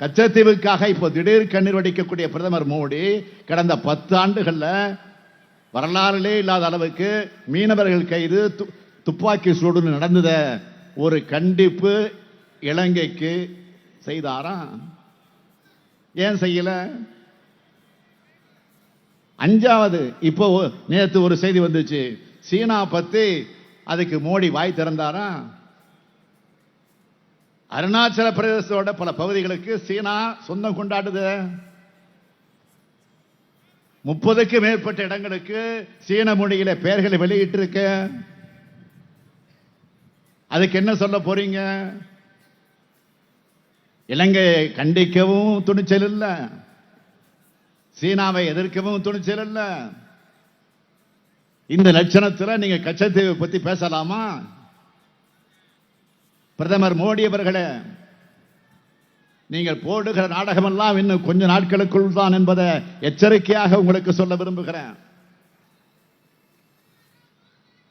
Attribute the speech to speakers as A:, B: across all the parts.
A: கச்சத்தீவுக்காக இப்போ திடீர் கண்ணீர் வடிக்கக்கூடிய பிரதமர் மோடி கடந்த பத்து ஆண்டுகள்ல இல்லாத அளவுக்கு மீனவர்கள் கைது து- துப்பாக்கி சூடு நடந்தத ஒரு கண்டிப்பு இலங்கைக்கு செய்தாரா? ஏன் செய்யல? அஞ்சாவது இப்போ நேற்று ஒரு செய்தி வந்துச்சு. சீனா பத்தி அதுக்கு மோடி வாய் திறந்தாரா? அருணாச்சல பிரதேசத்தோட பல பகுதிகளுக்கு சீனா சொந்தம் கொண்டாடுது. முப்பதுக்கு மேற்பட்ட இடங்களுக்கு சீன மொழியில பெயர்களை வெளியிட்டு இருக்க அதுக்கு என்ன சொல்ல போறீங்க? இலங்கையை கண்டிக்கவும் துணிச்சல் இல்லை. சீனாவை எதிர்க்கவும் துணிச்சல் இல்லை. இந்த லட்சணத்தில் நீங்க கச்சத்தீவை பத்தி பேசலாமா? பிரதமர் மோடி அவர்களே நீங்கள் போடுகிற நாடகமெல்லாம் இன்னும் கொஞ்ச நாட்களுக்குள் தான் என்பதை எச்சரிக்கையாக உங்களுக்கு சொல்ல விரும்புகிறேன்.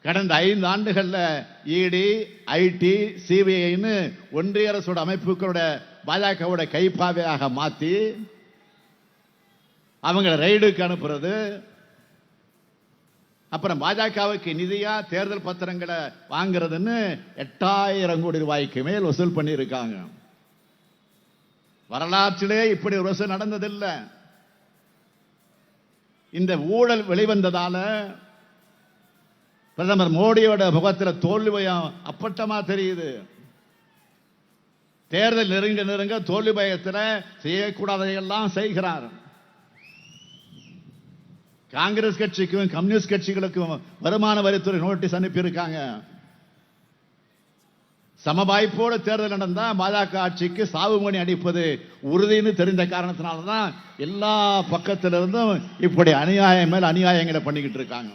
A: கடந்த ஐந்து ஆண்டுகளில் இடி ஐடி சிபிஐன்னு ஒன்றிய அரசோட அமைப்புகளோட பாஜகவோட கைப்பாவையாக மாற்றி அவங்கள ரைடுக்கு அனுப்புறது அப்புறம் பாஜகவுக்கு நிதியா தேர்தல் பத்திரங்களை வாங்குறதுன்னு எட்டாயிரம் கோடி ரூபாய்க்கு மேல் வசூல் பண்ணியிருக்காங்க. வரலாற்றிலே இப்படி ஒரு வசூல் நடந்ததில்லை. இந்த ஊழல் வெளிவந்ததால பிரதமர் மோடியோட முகத்தில் தோல்விபயம் அப்பட்டமா தெரியுது. தேர்தல் நெருங்க நெருங்க தோல்வி பயத்தில் செய்யக்கூடாதையெல்லாம் செய்கிறார். காங்கிரஸ் கட்சிக்கும் கம்யூனிஸ்ட் கட்சிகளுக்கும் வருமான வரித்துறை நோட்டீஸ் அனுப்பியிருக்காங்க. சமவாய்ப்போட தேர்தல் நடந்தா பாஜக ஆட்சிக்கு சாவுமணி அடிப்பது உறுதின்னு தெரிந்த காரணத்தினால தான் எல்லா பக்கத்திலிருந்தும் இப்படி அநியாயம் மேல் அநியாயங்களை பண்ணிக்கிட்டு இருக்காங்க.